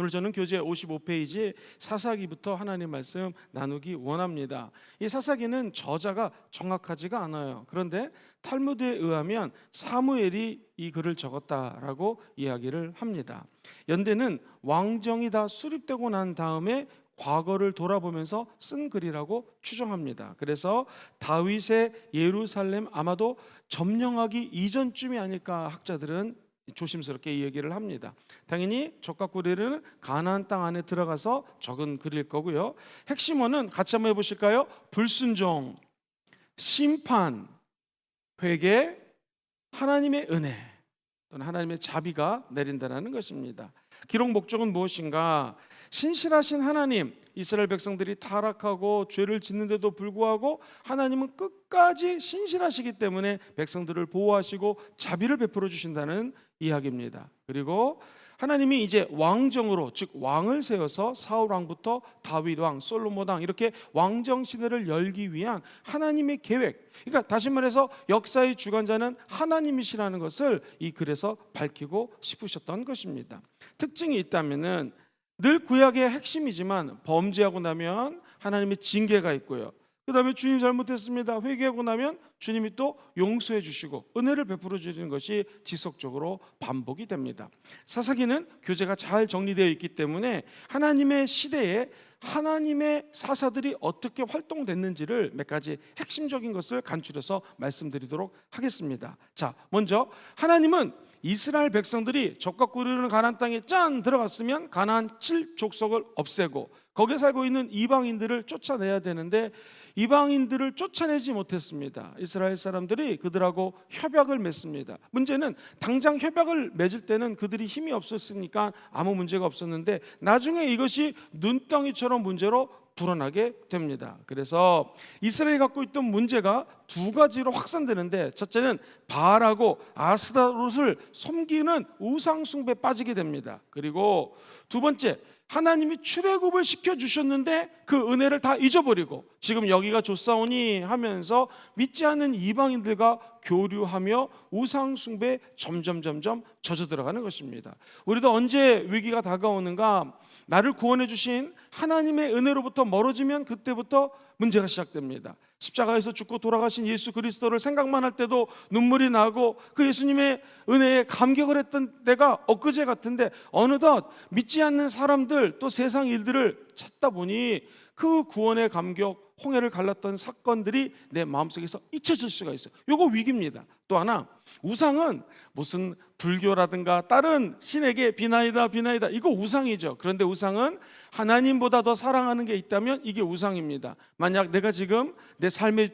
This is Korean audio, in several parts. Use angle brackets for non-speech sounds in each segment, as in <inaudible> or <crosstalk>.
오늘 저는 교재 55페이지 사사기부터 하나님 말씀 나누기 원합니다. 이 사사기는 저자가 정확하지가 않아요. 그런데 탈무드에 의하면 사무엘이 이 글을 적었다라고 이야기를 합니다. 연대는 왕정이 다 수립되고 난 다음에 과거를 돌아보면서 쓴 글이라고 추정합니다. 그래서 다윗의 예루살렘 아마도 점령하기 이전쯤이 아닐까 학자들은 조심스럽게 이 얘기를 합니다. 당연히 적각고리는 가나안 땅 안에 들어가서 적은 글일 거고요. 핵심어는 같이 한번 해보실까요? 불순종, 심판, 회개, 하나님의 은혜 또는 하나님의 자비가 내린다라는 것입니다. 기록 목적은 무엇인가? 신실하신 하나님, 이스라엘 백성들이 타락하고 죄를 짓는데도 불구하고 하나님은 끝까지 신실하시기 때문에 백성들을 보호하시고 자비를 베풀어 주신다는 이야기입니다. 그리고 하나님이 이제 왕정으로 즉 왕을 세워서 사울 왕부터 다윗 왕, 솔로몬 왕 이렇게 왕정 시대를 열기 위한 하나님의 계획. 그러니까 다시 말해서 역사의 주관자는 하나님이시라는 것을 이 글에서 밝히고 싶으셨던 것입니다. 특징이 있다면은 늘 구약의 핵심이지만 범죄하고 나면 하나님의 징계가 있고요. 그 다음에 주님 잘못했습니다. 회개하고 나면 주님이 또 용서해 주시고 은혜를 베풀어 주시는 것이 지속적으로 반복이 됩니다. 사사기는 교재가 잘 정리되어 있기 때문에 하나님의 시대에 하나님의 사사들이 어떻게 활동됐는지를 몇 가지 핵심적인 것을 간추려서 말씀드리도록 하겠습니다. 자, 먼저 하나님은 이스라엘 백성들이 적과 꾸르는 가나안 땅에 짠 들어갔으면 가나안 칠 족속을 없애고 거기에 살고 있는 이방인들을 쫓아내야 되는데 이방인들을 쫓아내지 못했습니다. 이스라엘 사람들이 그들하고 협약을 맺습니다. 문제는 당장 협약을 맺을 때는 그들이 힘이 없었으니까 아무 문제가 없었는데 나중에 이것이 눈덩이처럼 문제로 불어나게 됩니다. 그래서 이스라엘이 갖고 있던 문제가 두 가지로 확산되는데 첫째는 바알하고 아스다롯을 섬기는 우상 숭배에 빠지게 됩니다. 그리고 두 번째 하나님이 출애굽을 시켜 주셨는데 그 은혜를 다 잊어버리고 지금 여기가 좋사오니 하면서 믿지 않는 이방인들과 교류하며 우상 숭배 점점 점점 젖어 들어가는 것입니다. 우리도 언제 위기가 다가오는가 나를 구원해 주신 하나님의 은혜로부터 멀어지면 그때부터 문제가 시작됩니다. 십자가에서 죽고 돌아가신 예수 그리스도를 생각만 할 때도 눈물이 나고 그 예수님의 은혜에 감격을 했던 때가 엊그제 같은데 어느덧 믿지 않는 사람들 또 세상 일들을 찾다 보니 그 구원의 감격 홍해를 갈랐던 사건들이 내 마음속에서 잊혀질 수가 있어요. 요거 위기입니다. 또 하나 우상은 무슨 불교라든가 다른 신에게 비나이다 비나이다 이거 우상이죠. 그런데 우상은 하나님보다 더 사랑하는 게 있다면 이게 우상입니다. 만약 내가 지금 내 삶의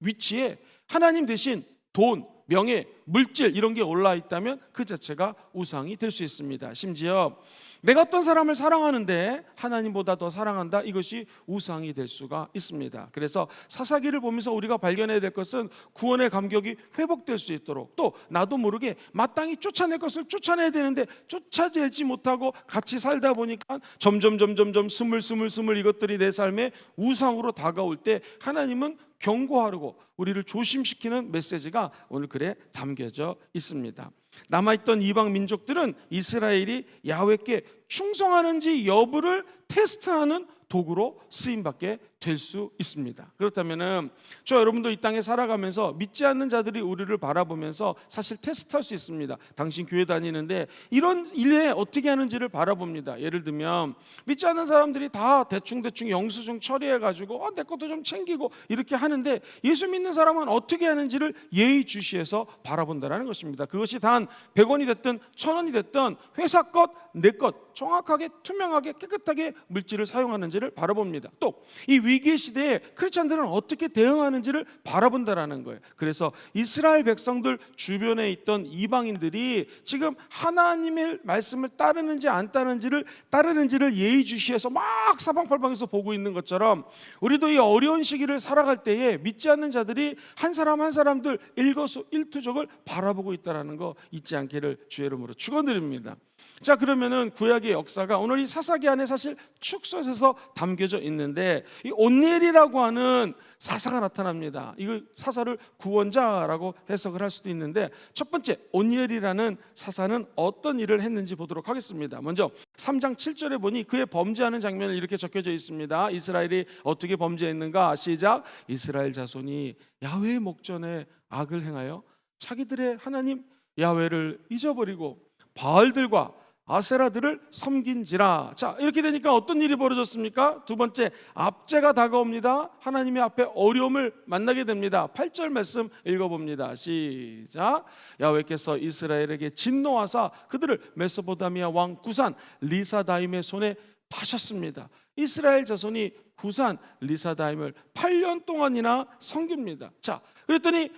위치에 하나님 대신 돈, 명예, 물질 이런 게 올라 있다면 그 자체가 우상이 될 수 있습니다. 심지어 내가 어떤 사람을 사랑하는데 하나님보다 더 사랑한다 이것이 우상이 될 수가 있습니다. 그래서 사사기를 보면서 우리가 발견해야 될 것은 구원의 감격이 회복될 수 있도록 또 나도 모르게 마땅히 쫓아낼 것을 쫓아내야 되는데 쫓아내지 못하고 같이 살다 보니까 점점 점점 점 스물 스물 스물 이것들이 내 삶에 우상으로 다가올 때 하나님은 경고하려고 우리를 조심시키는 메시지가 오늘 글에 담겨져 있습니다. 남아있던 이방 민족들은 이스라엘이 야훼께 충성하는지 여부를 테스트하는 도구로 쓰임받게 될 수 있습니다. 그렇다면은 저 여러분도 이 땅에 살아가면서 믿지 않는 자들이 우리를 바라보면서 사실 테스트할 수 있습니다. 당신 교회 다니는데 이런 일에 어떻게 하는지를 바라봅니다. 예를 들면 믿지 않는 사람들이 다 대충 대충 영수증 처리해 가지고 어, 내 것도 좀 챙기고 이렇게 하는데 예수 믿는 사람은 어떻게 하는지를 예의주시해서 바라본다라는 것입니다. 그것이 단 100원이 됐든 1000원이 됐든 회사 것, 내 것 정확하게 투명하게 깨끗하게 물질을 사용하는지를 바라봅니다. 또이 위기의 시대에 크리스천들은 어떻게 대응하는지를 바라본다라는 거예요. 그래서 이스라엘 백성들 주변에 있던 이방인들이 지금 하나님의 말씀을 따르는지 안 따르는지를 따르는지를 예의주시해서 막 사방팔방에서 보고 있는 것처럼 우리도 이 어려운 시기를 살아갈 때에 믿지 않는 자들이 한 사람 한 사람들 일거수 일투족을 바라보고 있다라는 거 잊지 않기를 주의 이름으로 축원드립니다. 자 그러면은 구약의 역사가 오늘 이 사사기 안에 사실 축소해서 담겨져 있는데 이 온니엘이라고 하는 사사가 나타납니다. 이거 사사를 구원자라고 해석을 할 수도 있는데 첫 번째 온니엘이라는 사사는 어떤 일을 했는지 보도록 하겠습니다. 먼저 3장 7절에 보니 그의 범죄하는 장면을 이렇게 적혀져 있습니다. 이스라엘이 어떻게 범죄했는가? 시작. 이스라엘 자손이 야훼의 목전에 악을 행하여 자기들의 하나님 야훼를 잊어버리고 바알들과 아세라들을 섬긴지라. 자, 이렇게 되니까 어떤 일이 벌어졌습니까? 두 번째, 압제가 다가옵니다. 하나님의 앞에 어려움을 만나게 됩니다. 8절 말씀 읽어봅니다. 시작. 야훼께서 이스라엘에게 진노하사 그들을 메소포타미아 왕 구산 리사다임의 손에 파셨습니다. 이스라엘 자손이 구산 리사다임을 8년 동안이나 섬깁니다. 자, 그랬더니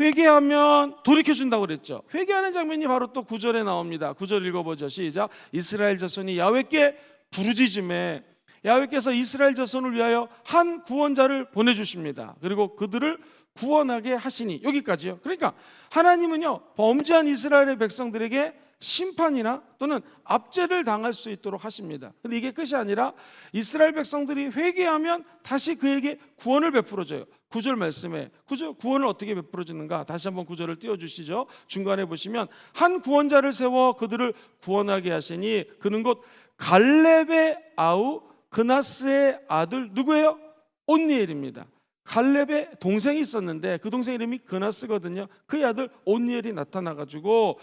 회개하면 돌이켜 준다고 그랬죠. 회개하는 장면이 바로 또 9절에 나옵니다. 9절 읽어 보죠. 시작. 이스라엘 자손이 야훼께 부르짖음에 야훼께서 이스라엘 자손을 위하여 한 구원자를 보내 주십니다. 그리고 그들을 구원하게 하시니 여기까지요. 그러니까 하나님은요. 범죄한 이스라엘의 백성들에게 심판이나 또는 압제를 당할 수 있도록 하십니다. 근데 이게 끝이 아니라 이스라엘 백성들이 회개하면 다시 그에게 구원을 베풀어 줘요. 구절 말씀에 구절 구원을 어떻게 베풀어 주는가? 다시 한번 구절을 띄워 주시죠. 중간에 보시면 한 구원자를 세워 그들을 구원하게 하시니 그는 곧 갈렙의 아우 그나스의 아들 누구예요? 온니엘입니다. 갈렙의 동생이 있었는데 그 동생 이름이 그나스거든요. 그의 아들 온니엘이 나타나 가지고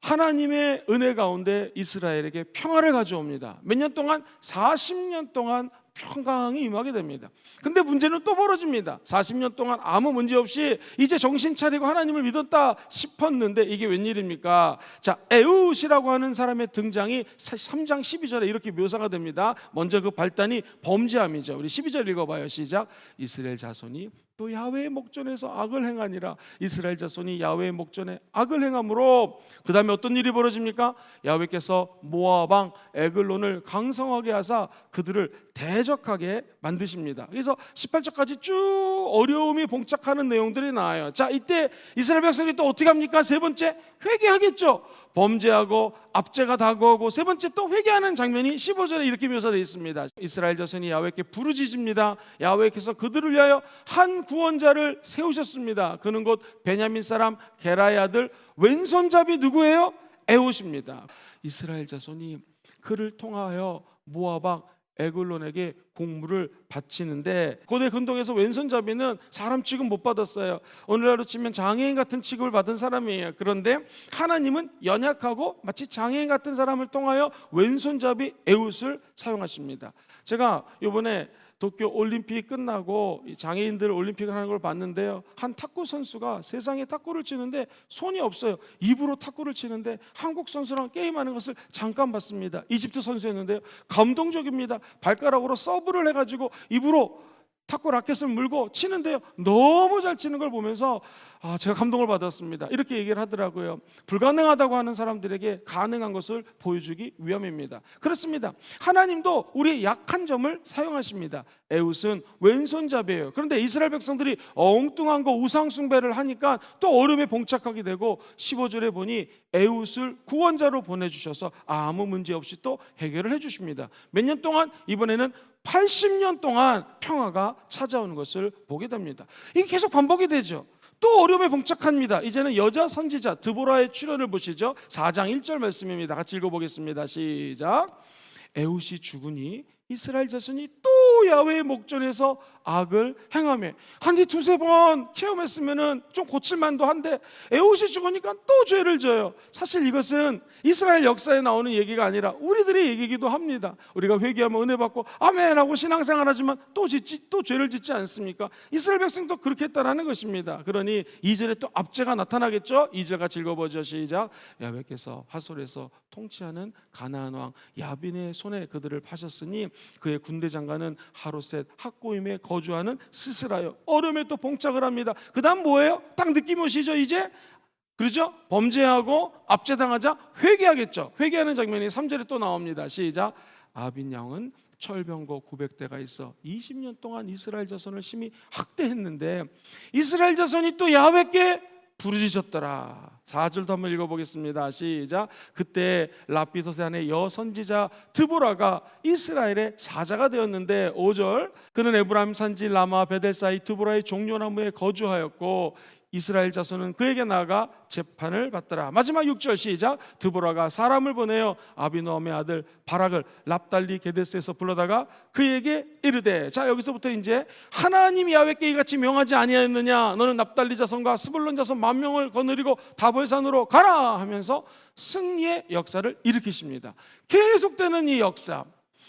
하나님의 은혜 가운데 이스라엘에게 평화를 가져옵니다. 몇 년 동안 40년 동안 평강이 임하게 됩니다. 근데 문제는 또 벌어집니다. 40년 동안 아무 문제 없이 이제 정신 차리고 하나님을 믿었다 싶었는데 이게 웬일입니까? 자, 에웃이라고 하는 사람의 등장이 3장 12절에 이렇게 묘사가 됩니다. 먼저 그 발단이 범죄함이죠. 우리 12절 읽어봐요. 시작. 이스라엘 자손이 또 야훼의 목전에서 악을 행하니라 이스라엘 자손이 야훼의 목전에 악을 행함으로 그 다음에 어떤 일이 벌어집니까? 야훼께서 모압 왕 에글론을 강성하게 하사 그들을 대적하게 만드십니다. 그래서 18절까지 쭉 어려움이 봉착하는 내용들이 나와요. 자 이때 이스라엘 백성이 또 어떻게 합니까? 세 번째 회개하겠죠. 범죄하고 압제가 다가오고 세 번째 또 회개하는 장면이 15절에 이렇게 묘사되어 있습니다. 이스라엘 자손이 야훼께 부르짖습니다. 야훼께서 그들을 위하여 한 구원자를 세우셨습니다. 그는 곧 베냐민 사람 게라의 아들 왼손잡이 누구예요? 에웃입니다. 이스라엘 자손이 그를 통하여 모압 왕 에글론에게 공물을 바치는데 고대 근동에서 왼손잡이는 사람 취급 못 받았어요. 오늘날로 치면 장애인 같은 취급을 받은 사람이에요. 그런데 하나님은 연약하고 마치 장애인 같은 사람을 통하여 왼손잡이 에웃을 사용하십니다. 제가 이번에 도쿄 올림픽 끝나고 이 장애인들 올림픽을 하는 걸 봤는데요. 한 탁구 선수가 세상에 탁구를 치는데 손이 없어요. 입으로 탁구를 치는데 한국 선수랑 게임하는 것을 잠깐 봤습니다. 이집트 선수였는데요. 감동적입니다. 발가락으로 서브를 해가지고 입으로 탁구 라켓을 물고 치는데요. 너무 잘 치는 걸 보면서 아, 제가 감동을 받았습니다. 이렇게 얘기를 하더라고요. 불가능하다고 하는 사람들에게 가능한 것을 보여주기 위함입니다. 그렇습니다. 하나님도 우리의 약한 점을 사용하십니다. 에웃은 왼손잡이에요. 그런데 이스라엘 백성들이 엉뚱한 거 우상숭배를 하니까 또 어려움에 봉착하게 되고 15절에 보니 에웃을 구원자로 보내주셔서 아무 문제 없이 또 해결을 해주십니다. 몇 년 동안 이번에는 80년 동안 평화가 찾아오는 것을 보게 됩니다. 이게 계속 반복이 되죠. 또 어려움에 봉착합니다. 이제는 여자 선지자 드보라의 출현을 보시죠. 4장 1절 말씀입니다. 같이 읽어보겠습니다. 시작. 에웃이 죽으니 이스라엘 자손이 또 야훼의 목전에서 악을 행하며 한뒤 두세 번 체험했으면은 좀 고칠만도 한데 에웃이 죽으니까 또 죄를 져요. 사실 이것은 이스라엘 역사에 나오는 얘기가 아니라 우리들의 얘기기도 합니다. 우리가 회개하면 은혜 받고 아멘하고 신앙생활하지만 또 짓지 또 죄를 짓지 않습니까? 이스라엘 백성도 그렇게 했다라는 것입니다. 그러니 2절에 또 압제가 나타나겠죠. 2절 같이 읽어보죠. 시작. 야훼께서 하솔에서 통치하는 가나안 왕 야빈의 손에 그들을 파셨으니 그의 군대 장관은 하로셋 학고임에 거주하는 스스라요. 어려움에 또 봉착을 합니다. 그다음 뭐예요? 딱 느낌 오시죠? 이제 그렇죠? 범죄하고 압제당하자 회개하겠죠. 회개하는 장면이 3절에 또 나옵니다. 시작. 아빈 양은 철병거 900대가 있어 20년 동안 이스라엘 자손을 심히 학대했는데 이스라엘 자손이 또 야훼께 부르짖었더라. 4절도 한번 읽어보겠습니다. 시작. 그때 라피도세 안에 여선지자 드보라가 이스라엘의 사자가 되었는데 5절 그는 에브라임 산지 라마 베델 사이 드보라의 종려나무에 거주하였고 이스라엘 자손은 그에게 나아가 재판을 받더라. 마지막 6절 시작. 드보라가 사람을 보내어 아비노함의 아들 바락을 랍달리 게데스에서 불러다가 그에게 이르되 자 여기서부터 이제 하나님이 야훼께 이같이 명하지 아니하였느냐 너는 납달리 자손과 스불론 자손 만 명을 거느리고 다볼산으로 가라 하면서 승리의 역사를 일으키십니다. 계속되는 이 역사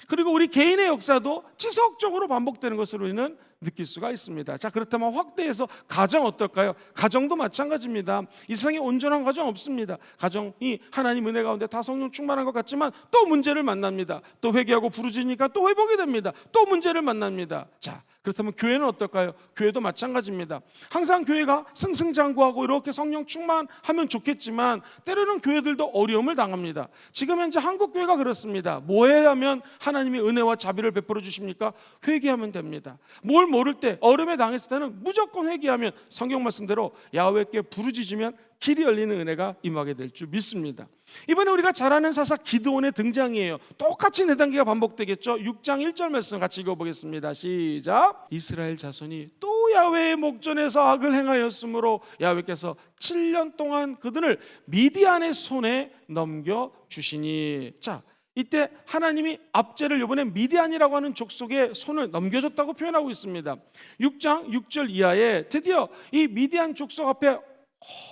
그리고 우리 개인의 역사도 지속적으로 반복되는 것으로 우리는 느낄 수가 있습니다. 자, 그렇다면 확대해서 가정 어떨까요? 가정도 마찬가지입니다. 이 세상에 온전한 가정 없습니다. 가정이 하나님 은혜 가운데 다 성령 충만한 것 같지만 또 문제를 만납니다. 또 회개하고 부르짖으니까 또 회복이 됩니다. 또 문제를 만납니다. 자, 그렇다면 교회는 어떨까요? 교회도 마찬가지입니다. 항상 교회가 승승장구하고 이렇게 성령 충만하면 좋겠지만 때로는 교회들도 어려움을 당합니다. 지금 현재 한국 교회가 그렇습니다. 뭐 해야 하면 하나님이 은혜와 자비를 베풀어 주십니까? 회개하면 됩니다. 뭘 모를 때 얼음에 당했을 때는 무조건 회개하면 성경 말씀대로 야훼께 부르짖으면 길이 열리는 은혜가 임하게 될 줄 믿습니다. 이번에 우리가 잘 아는 사사 기드온의 등장이에요. 똑같이 네 단계가 반복되겠죠. 6장 1절 말씀 같이 읽어보겠습니다. 시작. 이스라엘 자손이 또 야훼의 목전에서 악을 행하였으므로 야훼께서 7년 동안 그들을 미디안의 손에 넘겨 주시니. 자, 이때 하나님이 압제를 이번에 미디안이라고 하는 족속에 손을 넘겨줬다고 표현하고 있습니다. 6장 6절 이하에 드디어 이 미디안 족속 앞에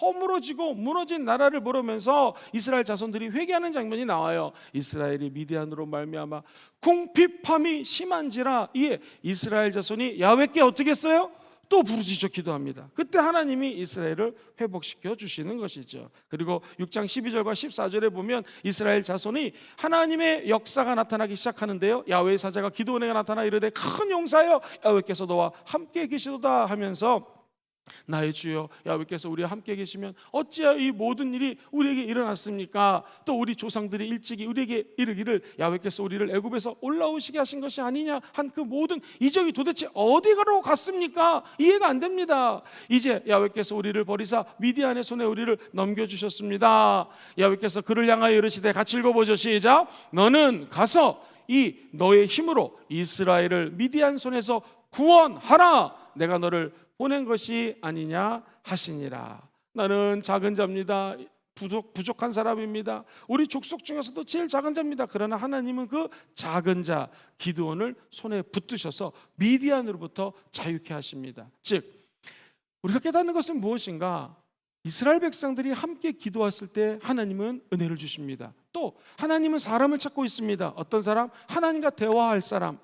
허물어지고 무너진 나라를 보려면서 이스라엘 자손들이 회개하는 장면이 나와요. 이스라엘이 미디안으로 말미암아 궁핍함이 심한지라 이에 이스라엘 자손이 야훼께 어떻게 했어요? 또 부르짖어 기도합니다. 그때 하나님이 이스라엘을 회복시켜 주시는 것이죠. 그리고 6장 12절과 14절에 보면 이스라엘 자손이 하나님의 역사가 나타나기 시작하는데요. 야훼의 사자가 기도원에게 나타나 이르되 큰 용사여 야훼께서 너와 함께 계시도다 하면서 나의 주여 야훼께서 우리와 함께 계시면 어찌하여 이 모든 일이 우리에게 일어났습니까? 또 우리 조상들이 일찍이 우리에게 이르기를 야훼께서 우리를 애굽에서 올라오시게 하신 것이 아니냐 한 그 모든 이적이 도대체 어디가로 갔습니까? 이해가 안 됩니다. 이제 야훼께서 우리를 버리사 미디안의 손에 우리를 넘겨 주셨습니다. 야훼께서 그를 향하여 이르시되 같이 읽어보죠. 시작. 너는 가서 이 너의 힘으로 이스라엘을 미디안 손에서 구원하라. 내가 너를 보낸 것이 아니냐 하시니라. 나는 작은 자입니다. 부족, 부족한 사람입니다. 우리 족속 중에서도 제일 작은 자입니다. 그러나 하나님은 그 작은 자 기드온을 손에 붙드셔서 미디안으로부터 자유케 하십니다. 즉 우리가 깨닫는 것은 무엇인가? 이스라엘 백성들이 함께 기도했을 때 하나님은 은혜를 주십니다. 또 하나님은 사람을 찾고 있습니다. 어떤 사람? 하나님과 대화할 사람.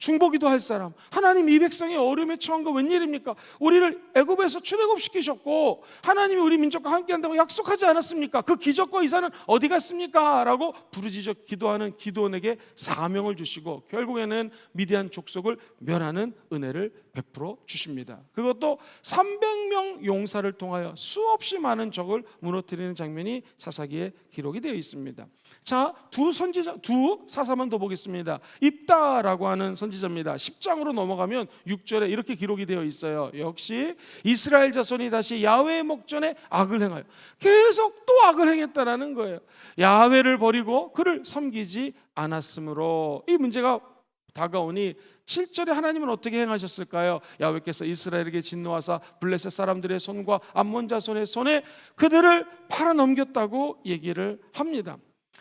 중보기도 할 사람. 하나님 이 백성이 어려움에 처한 거 웬일입니까? 우리를 애굽에서 출애굽시키셨고 하나님이 우리 민족과 함께 한다고 약속하지 않았습니까? 그 기적과 이사는 어디 갔습니까? 라고 부르짖어 기도하는 기도원에게 사명을 주시고 결국에는 미디안 족속을 멸하는 은혜를 베풀어 주십니다. 그것도 300명 용사를 통하여 수없이 많은 적을 무너뜨리는 장면이 사사기에 기록이 되어 있습니다. 자, 두 선지자 두 사사만 더 보겠습니다. 입다라고 하는 선 지자입니다. 10장으로 넘어가면 6절에 이렇게 기록이 되어 있어요. 역시 이스라엘 자손이 다시 야훼의 목전에 악을 행하여 계속 또 악을 행했다라는 거예요. 야훼를 버리고 그를 섬기지 않았으므로 이 문제가 다가오니 7절에 하나님은 어떻게 행하셨을까요? 야훼께서 이스라엘에게 진노하사 블레셋 사람들의 손과 암몬 자손의 손에 그들을 팔아 넘겼다고 얘기를 합니다.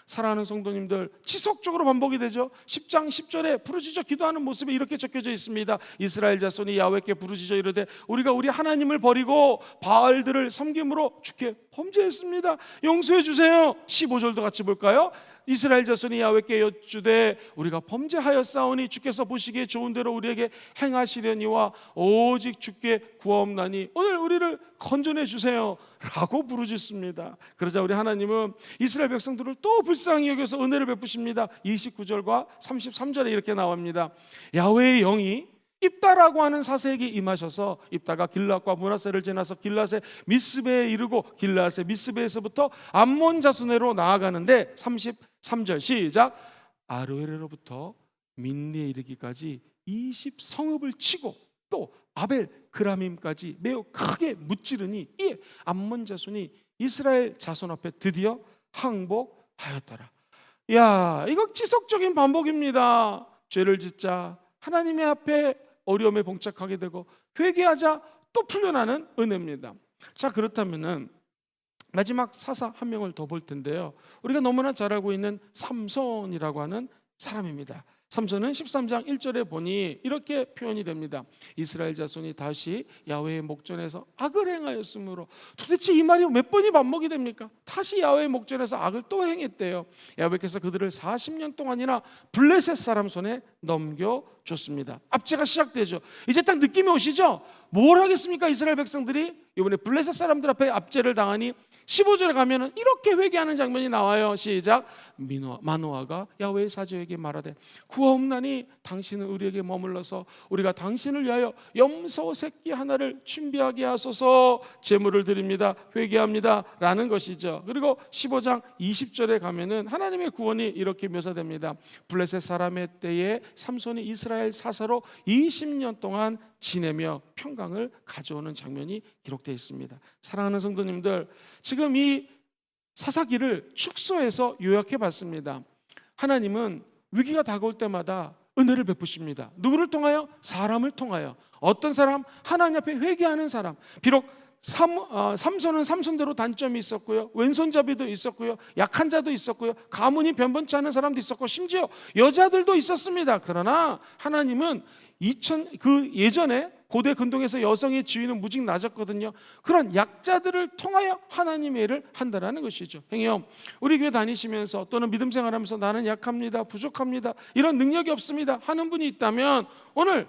사랑하는 성도님들 지속적으로 반복이 되죠. 10장 10절에 부르짖어 기도하는 모습이 이렇게 적혀져 있습니다. 이스라엘 자손이 야훼께 부르짖어 이르되 우리가 우리 하나님을 버리고 바알들을 섬김으로 주께 범죄했습니다. 용서해 주세요. 15절도 같이 볼까요? 이스라엘 자손이 야훼께 여쭈되 우리가 범죄하였사오니 주께서 보시기에 좋은 대로 우리에게 행하시려니와 오직 주께 구하옵나니 오늘 우리를 건져내 주세요 라고 부르짖습니다. 그러자 우리 하나님은 이스라엘 백성들을 또 불쌍히 여겨서 은혜를 베푸십니다. 29절과 33절에 이렇게 나옵니다. 야훼의 영이 입다라고 하는 사세에게 임하셔서 입다가 길앗과 문하세를 지나서 길앗의 미스베에 이르고 길앗의 미스베에서부터 암몬 자손으로 나아가는데 33절 시작 아로에르로부터 민리에 이르기까지 20 성읍을 치고 또 아벨 그라밈까지 매우 크게 무찌르니 이 암몬 자손이 이스라엘 자손 앞에 드디어 항복하였더라. 야, 이거 지속적인 반복입니다. 죄를 짓자 하나님의 앞에 어려움에 봉착하게 되고 회개하자 또 풀려나는 은혜입니다. 자, 그렇다면은 마지막 사사 한 명을 더 볼 텐데요. 우리가 너무나 잘 알고 있는 삼손이라고 하는 사람입니다. 삼손은 13장 1절에 보니 이렇게 표현이 됩니다. 이스라엘 자손이 다시 야훼의 목전에서 악을 행하였으므로 도대체 이 말이 몇 번이 반복이 됩니까? 다시 야훼의 목전에서 악을 또 행했대요. 야훼께서 그들을 40년 동안이나 블레셋 사람 손에 넘겨 줬습니다. 압제가 시작되죠. 이제 딱 느낌이 오시죠? 뭘 하겠습니까? 이스라엘 백성들이 이번에 블레셋 사람들 앞에 압제를 당하니 15절에 가면은 이렇게 회개하는 장면이 나와요. 시작. 미노아 마노아가 야훼의 사제에게 말하되 구하옵나니 당신은 우리에게 머물러서 우리가 당신을 위하여 염소 새끼 하나를 준비하게 하소서 제물을 드립니다. 회개합니다 라는 것이죠. 그리고 15장 20절에 가면은 하나님의 구원이 이렇게 묘사됩니다. 블레셋 사람의 때에 삼손이 이스라엘 사사로 20년 동안 지내며 평강을 가져오는 장면이 기록되어 있습니다. 사랑하는 성도님들, 지금 이 사사기를 축소해서 요약해 봤습니다. 하나님은 위기가 다가올 때마다 은혜를 베푸십니다. 누구를 통하여? 사람을 통하여. 어떤 사람? 하나님 앞에 회개하는 사람. 비록 삼, 어, 삼손은 삼손대로 단점이 있었고요. 왼손잡이도 있었고요. 약한 자도 있었고요. 가문이 변변치 않은 사람도 있었고 심지어 여자들도 있었습니다. 그러나 하나님은 2000, 그 예전에 고대 근동에서 여성의 지위는 무직 낮았거든요. 그런 약자들을 통하여 하나님의 일을 한다라는 것이죠. 행여 우리 교회 다니시면서 또는 믿음 생활하면서 나는 약합니다, 부족합니다, 이런 능력이 없습니다 하는 분이 있다면 오늘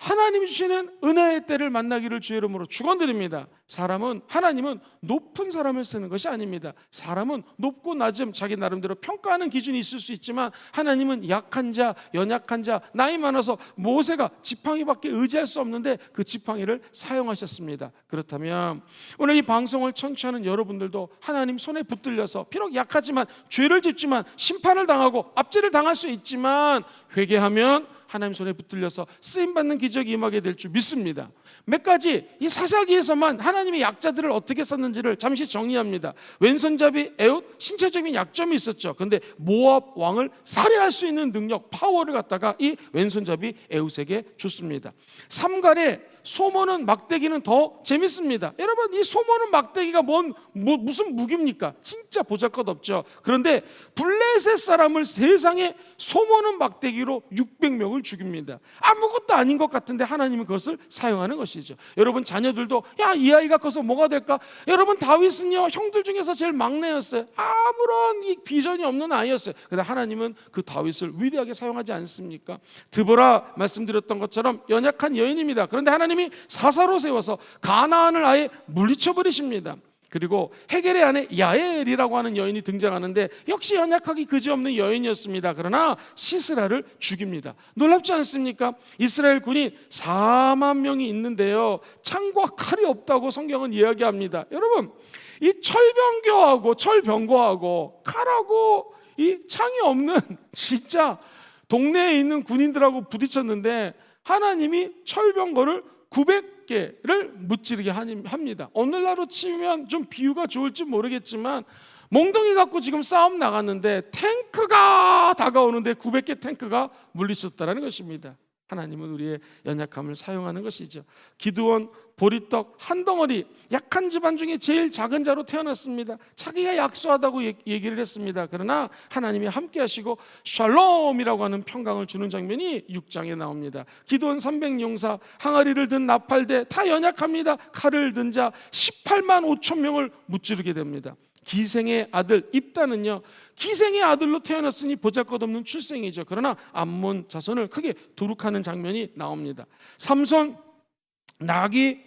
하나님이 주시는 은혜의 때를 만나기를 주의 이름으로 축원드립니다. 사람은 하나님은 높은 사람을 쓰는 것이 아닙니다. 사람은 높고 낮음 자기 나름대로 평가하는 기준이 있을 수 있지만 하나님은 약한 자, 연약한 자, 나이 많아서 모세가 지팡이밖에 의지할 수 없는데 그 지팡이를 사용하셨습니다. 그렇다면 오늘 이 방송을 청취하는 여러분들도 하나님 손에 붙들려서 비록 약하지만 죄를 짓지만 심판을 당하고 압제를 당할 수 있지만 회개하면 하나님 손에 붙들려서 쓰임 받는 기적이 임하게 될 줄 믿습니다. 몇 가지 이 사사기에서만 하나님의 약자들을 어떻게 썼는지를 잠시 정리합니다. 왼손잡이 에웃 신체적인 약점이 있었죠. 근데 모압 왕을 살해할 수 있는 능력 파워를 갖다가 이 왼손잡이 에웃에게 줬습니다. 삼갈에 소모는 막대기는 더 재밌습니다. 여러분 이 소모는 막대기가 뭔 뭐, 무슨 무기입니까? 진짜 보잘것없죠. 그런데 블레셋 사람을 세상에 소모는 막대기로 600명을 죽입니다. 아무것도 아닌 것 같은데 하나님은 그것을 사용하는 것 이죠. 여러분 자녀들도 야 이 아이가 커서 뭐가 될까? 여러분 다윗은요 형들 중에서 제일 막내였어요. 아무런 이 비전이 없는 아이였어요. 그런데 하나님은 그 다윗을 위대하게 사용하지 않습니까? 드보라 말씀드렸던 것처럼 연약한 여인입니다. 그런데 하나님이 사사로 세워서 가나안을 아예 물리쳐 버리십니다. 그리고 헤겔의 아내 야엘이라고 하는 여인이 등장하는데 역시 연약하기 그지없는 여인이었습니다. 그러나 시스라를 죽입니다. 놀랍지 않습니까? 이스라엘 군이 4만 명이 있는데요. 창과 칼이 없다고 성경은 이야기합니다. 여러분, 이 철병교하고 철병거하고 칼하고 이 창이 없는 <laughs> 진짜 동네에 있는 군인들하고 부딪혔는데 하나님이 철병거를 900 개를 무찌르게 합니다. 오늘날로 치면 좀 비유가 좋을지 모르겠지만 몽둥이 갖고 지금 싸움 나갔는데 탱크가 다가오는데 900개 탱크가 물리쳤다라는 것입니다. 하나님은 우리의 연약함을 사용하는 것이죠. 기드원 보리떡 한 덩어리 약한 집안 중에 제일 작은 자로 태어났습니다. 자기가 약소하다고 얘기를 했습니다. 그러나 하나님이 함께 하시고 샬롬이라고 하는 평강을 주는 장면이 6장에 나옵니다. 기도원 300용사 항아리를 든 나팔대 다 연약합니다. 칼을 든 자 18만 5천 명을 무찌르게 됩니다. 기생의 아들 입다는요 기생의 아들로 태어났으니 보잘것없는 출생이죠. 그러나 암몬 자손을 크게 도륙하는 장면이 나옵니다. 삼손 낙이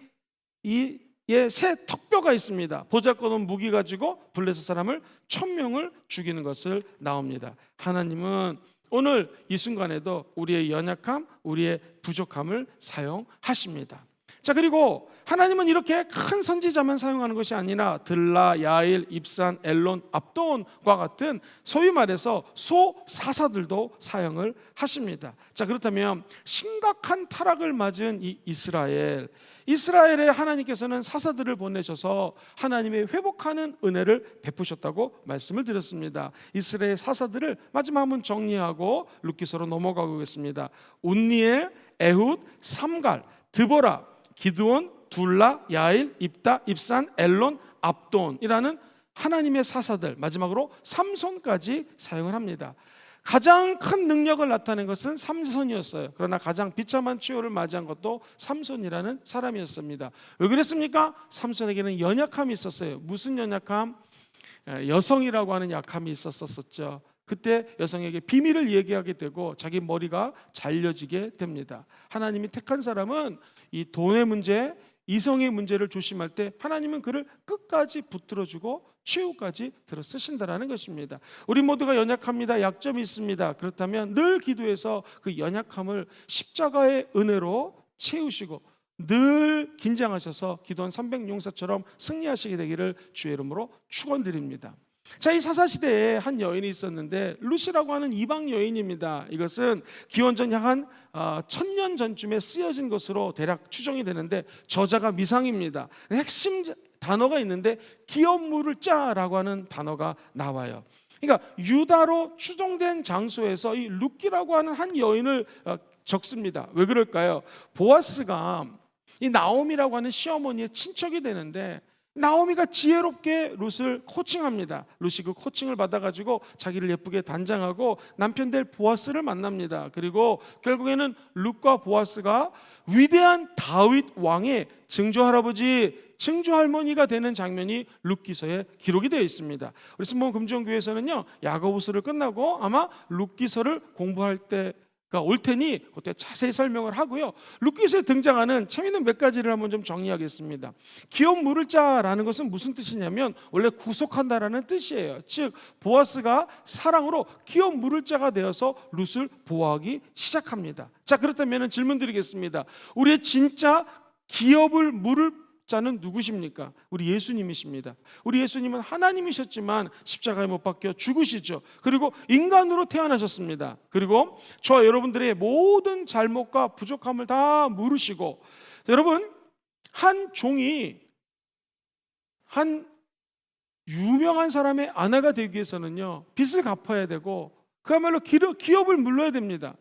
이에 새 턱뼈가 있습니다. 보잘것없는 무기 가지고 블레셋 사람을 천 명을 죽이는 것을 나옵니다. 하나님은 오늘 이 순간에도 우리의 연약함 우리의 부족함을 사용하십니다 자 그리고 하나님은 이렇게 큰 선지자만 사용하는 것이 아니라 들라, 야일, 입산, 엘론, 압돈과 같은 소위 말해서 소사사들도 사용을 하십니다. 자 그렇다면 심각한 타락을 맞은 이 이스라엘, 이스라엘에 하나님께서는 사사들을 보내셔서 하나님의 회복하는 은혜를 베푸셨다고 말씀을 드렸습니다. 이스라엘 사사들을 마지막 한번 정리하고 룻기서로 넘어가겠습니다. 운니엘, 에훗, 삼갈, 드보라, 기드온, 둘라, 야일, 입다, 입산, 엘론, 압돈이라는 하나님의 사사들 마지막으로 삼손까지 사용을 합니다. 가장 큰 능력을 나타낸 것은 삼손이었어요. 그러나 가장 비참한 치유를 맞이한 것도 삼손이라는 사람이었습니다. 왜 그랬습니까? 삼손에게는 연약함이 있었어요. 무슨 연약함? 에, 여성이라고 하는 약함이 있었었죠. 그때 여성에게 비밀을 얘기하게 되고 자기 머리가 잘려지게 됩니다. 하나님이 택한 사람은 이 돈의 문제, 이성의 문제를 조심할 때 하나님은 그를 끝까지 붙들어 주고 최후까지 들어 쓰신다라는 것입니다. 우리 모두가 연약합니다. 약점이 있습니다. 그렇다면 늘 기도해서 그 연약함을 십자가의 은혜로 채우시고 늘 긴장하셔서 기도한 300용사처럼 승리하시게 되기를 주의 이름으로 축원드립니다. 자, 이 사사 시대에 한 여인이 있었는데 루시라고 하는 이방 여인입니다. 이것은 기원전 약한 어, 천년 전쯤에 쓰여진 것으로 대략 추정이 되는데 저자가 미상입니다. 핵심 단어가 있는데 기업물을 짜라고 하는 단어가 나와요. 그러니까 유다로 추정된 장소에서 이 룻기라고 하는 한 여인을 어, 적습니다. 왜 그럴까요? 보아스가 이 나오미라고 하는 시어머니의 친척이 되는데 나오미가 지혜롭게 룻을 코칭합니다. 룻이 그 코칭을 받아가지고 자기를 예쁘게 단장하고 남편 될 보아스를 만납니다. 그리고 결국에는 룻과 보아스가 위대한 다윗 왕의 증조 할아버지, 증조 할머니가 되는 장면이 룻기서에 기록이 되어 있습니다. 우리 신봉 금정교회에서는요 야고보서를 끝나고 아마 룻기서를 공부할 때 올 테니 그때 자세히 설명을 하고요. 루키스에 등장하는 재미있는 몇 가지를 한번 좀 정리하겠습니다. 기업 물을 자라는 것은 무슨 뜻이냐면 원래 구속한다라는 뜻이에요. 즉 보아스가 사랑으로 기업 물을 자가 되어서 룻을 보호하기 시작합니다. 자 그렇다면 질문 드리겠습니다. 우리의 진짜 기업을 물을 자는 누구십니까? 우리 예수님이십니다. 우리 예수님은 하나님이셨지만 십자가에 못 박혀 죽으시죠. 그리고 인간으로 태어나셨습니다. 그리고 저와 여러분들의 모든 잘못과 부족함을 다 물으시고 여러분 한 종이 한 유명한 사람의 아내가 되기 위해서는요 빚을 갚아야 되고 그야말로 기업을 물러야 됩니다.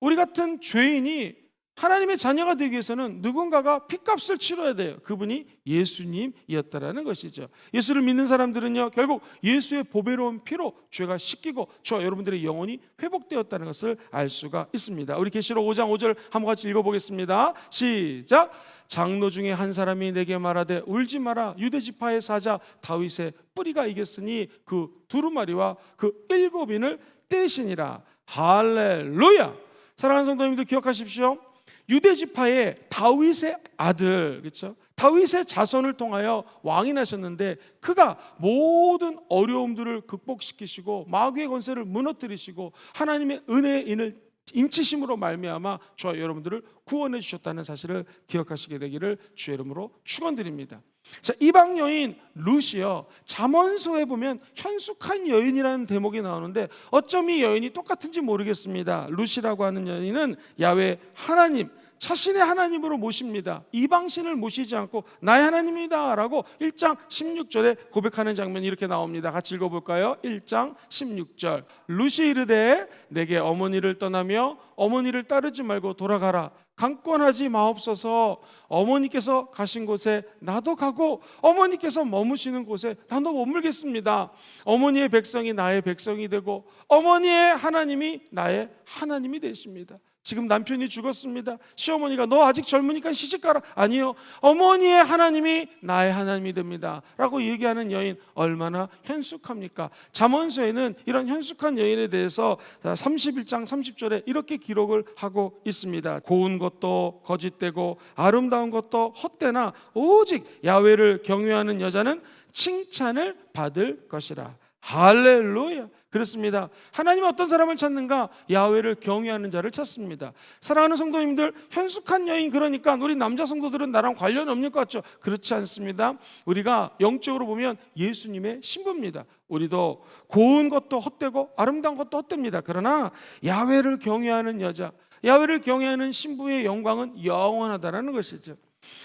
우리 같은 죄인이 하나님의 자녀가 되기 위해서는 누군가가 핏값을 치러야 돼요. 그분이 예수님이었다라는 것이죠. 예수를 믿는 사람들은요, 결국 예수의 보배로운 피로 죄가 씻기고 저와 여러분들의 영혼이 회복되었다는 것을 알 수가 있습니다. 우리 계시록 5장 5절 한번 같이 읽어보겠습니다. 시작. 장로 중에 한 사람이 내게 말하되 울지 마라 유대 지파의 사자 다윗의 뿌리가 이겼으니 그 두루마리와 그 일곱인을 떼시니라 할렐루야 사랑하는 성도님들 기억하십시오 유대 지파의 다윗의 아들 그렇죠? 다윗의 자손을 통하여 왕이 나셨는데 그가 모든 어려움들을 극복시키시고 마귀의 권세를 무너뜨리시고 하나님의 은혜의 인을 인치심으로 말미암아 저와 여러분들을 구원해 주셨다는 사실을 기억하시게 되기를 주의 이름으로 축원드립니다. 자, 이방 여인 루시요. 잠언서에 보면 현숙한 여인이라는 대목이 나오는데 어쩜 이 여인이 똑같은지 모르겠습니다. 루시라고 하는 여인은 야외 하나님 자신의 하나님으로 모십니다. 이방신을 모시지 않고 나의 하나님이다라고 1장 16절에 고백하는 장면이 이렇게 나옵니다. 같이 읽어 볼까요? 1장 16절 루시 이르되 내게 어머니를 떠나며 어머니를 따르지 말고 돌아가라. 강권하지 마옵소서 어머니께서 가신 곳에 나도 가고 어머니께서 머무시는 곳에 나도 머물겠습니다. 어머니의 백성이 나의 백성이 되고 어머니의 하나님이 나의 하나님이 되십니다. 지금 남편이 죽었습니다. 시어머니가 너 아직 젊으니까 시집 가라. 아니요. 어머니의 하나님이 나의 하나님이 됩니다. 라고 얘기하는 여인 얼마나 현숙합니까? 잠언서에는 이런 현숙한 여인에 대해서 31장 30절에 이렇게 기록을 하고 있습니다. 고운 것도 거짓되고 아름다운 것도 헛되나 오직 야외를 경외하는 여자는 칭찬을 받을 것이라. 할렐루야. 그렇습니다. 하나님 어떤 사람을 찾는가? 야훼를 경외하는 자를 찾습니다. 사랑하는 성도님들, 현숙한 여인 그러니까 우리 남자 성도들은 나랑 관련 없는 것 같죠? 그렇지 않습니다. 우리가 영적으로 보면 예수님의 신부입니다. 우리도 고운 것도 헛되고 아름다운 것도 헛됩니다. 그러나 야훼를 경외하는 여자, 야훼를 경외하는 신부의 영광은 영원하다라는 것이죠.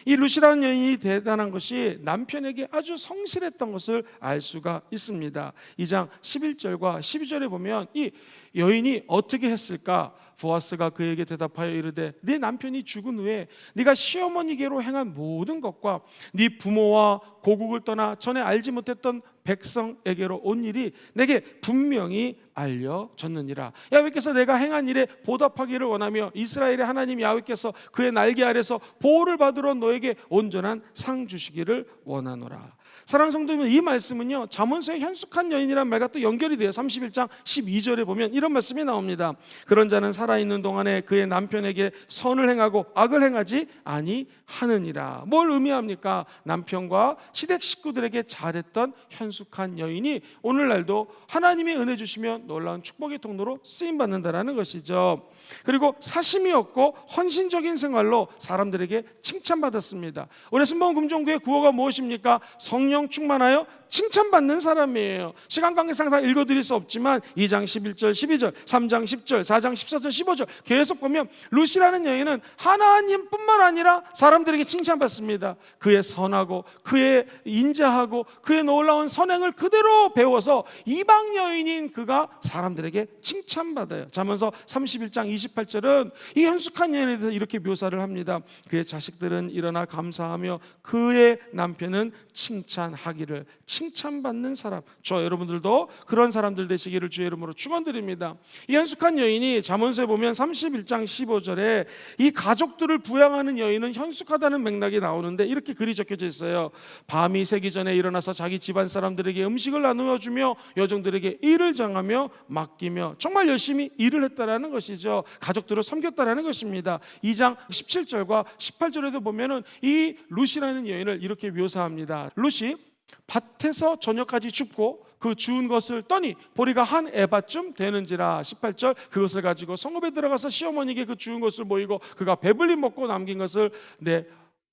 이 루시라는 여인이 대단한 것이 남편에게 아주 성실했던 것을 알 수가 있습니다. 2장 11절과 12절에 보면 이 여인이 어떻게 했을까? 보아스가 그에게 대답하여 이르되 네 남편이 죽은 후에 네가 시어머니께로 행한 모든 것과 네 부모와 고국을 떠나 전에 알지 못했던 백성에게로 온 일이 내게 분명히 알려졌느니라. 야훼께서 내가 행한 일에 보답하기를 원하며 이스라엘의 하나님 야훼께서 그의 날개 아래서 보호를 받으러 너에게 온전한 상 주시기를 원하노라 사랑 성도님 이 말씀은요 잠언서의 현숙한 여인이란 말과 또 연결이 돼요. 31장 12절에 보면 이런 말씀이 나옵니다. 그런 자는 살아있는 동안에 그의 남편에게 선을 행하고 악을 행하지 아니하느니라. 뭘 의미합니까? 남편과 시댁 식구들에게 잘했던 현숙한 여인이 오늘날도 하나님의 은혜 주시면 놀라운 축복의 통로로 쓰임 받는다라는 것이죠. 그리고 사심이 없고 헌신적인 생활로 사람들에게 칭찬받았습니다. 우리 순봉 금종교의 구호가 무엇입니까? 성령 충만하여 칭찬받는 사람이에요. 시간 관계상 다 읽어드릴 수 없지만 2장 11절, 12절, 3장 10절, 4장 14절, 15절 계속 보면 루시라는 여인은 하나님뿐만 아니라 사람들에게 칭찬받습니다. 그의 선하고 그의 인자하고 그의 놀라운 선행을 그대로 배워서 이방 여인인 그가 사람들에게 칭찬받아요. 자면서 31장 28절은 이 현숙한 여인에 대해서 이렇게 묘사를 합니다. 그의 자식들은 일어나 감사하며 그의 남편은 칭 찬하기를 칭찬받는 사람. 저 여러분들도 그런 사람들 되시기를 주의 이름으로 축원드립니다. 이 현숙한 여인이 잠언서에 보면 31장 15절에 이 가족들을 부양하는 여인은 현숙하다는 맥락이 나오는데 이렇게 글이 적혀져 있어요. 밤이 새기 전에 일어나서 자기 집안 사람들에게 음식을 나누어 주며 여종들에게 일을 정하며 맡기며 정말 열심히 일을 했다라는 것이죠. 가족들을 섬겼다라는 것입니다. 2장 17절과 18절에도 보면은 이 루시라는 여인을 이렇게 묘사합니다. 루시 밭에서 저녁까지 줍고 그 주운 것을 떠니 보리가 한 에바쯤 되는지라 18절 그것을 가지고 성읍에 들어가서 시어머니에게 그 주운 것을 모이고 그가 배불리 먹고 남긴 것을 내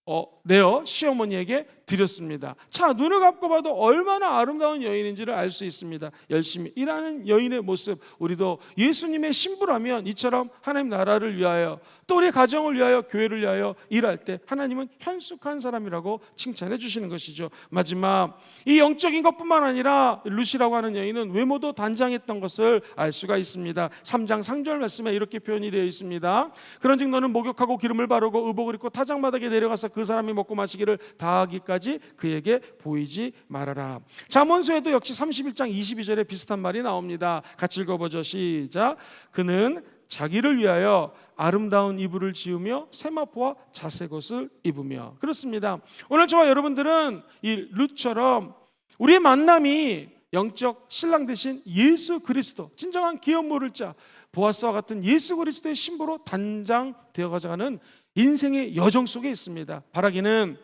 어, 내어 시어머니에게 드렸습니다. 자, 눈을 감고 봐도 얼마나 아름다운 여인인지를 알 수 있습니다. 열심히 일하는 여인의 모습, 우리도 예수님의 신부라면 이처럼 하나님 나라를 위하여 또 우리 가정을 위하여 교회를 위하여 일할 때 하나님은 현숙한 사람이라고 칭찬해 주시는 것이죠. 마지막 이 영적인 것뿐만 아니라 루시라고 하는 여인은 외모도 단장했던 것을 알 수가 있습니다. 3장 상절 말씀에 이렇게 표현이 되어 있습니다. 그런즉 너는 목욕하고 기름을 바르고 의복을 입고 타작마당에 내려가서 그 사람이 먹고 마시기를 다하기까지 그에게 보이지 말아라. 잠언서에도 역시 31장 22절에 비슷한 말이 나옵니다. 같이 읽어보죠. 시작. 그는 자기를 위하여 아름다운 이불을 지으며 세마포와 자색 옷을 입으며 그렇습니다. 오늘 저와 여러분들은 이 룻처럼 우리의 만남이 영적 신랑 대신 예수 그리스도 진정한 기업 모를 자 보아스와 같은 예수 그리스도의 신부로 단장 되어 가져가는 인생의 여정 속에 있습니다. 바라기는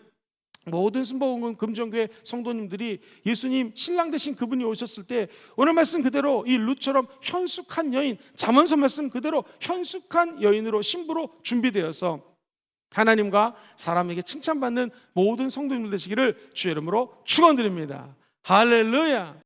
모든 순복음 금정교회 성도님들이 예수님 신랑 대신 그분이 오셨을 때 오늘 말씀 그대로 이 룻처럼 현숙한 여인 잠언서 말씀 그대로 현숙한 여인으로 신부로 준비되어서 하나님과 사람에게 칭찬받는 모든 성도님들 되시기를 주의 이름으로 축원드립니다. 할렐루야.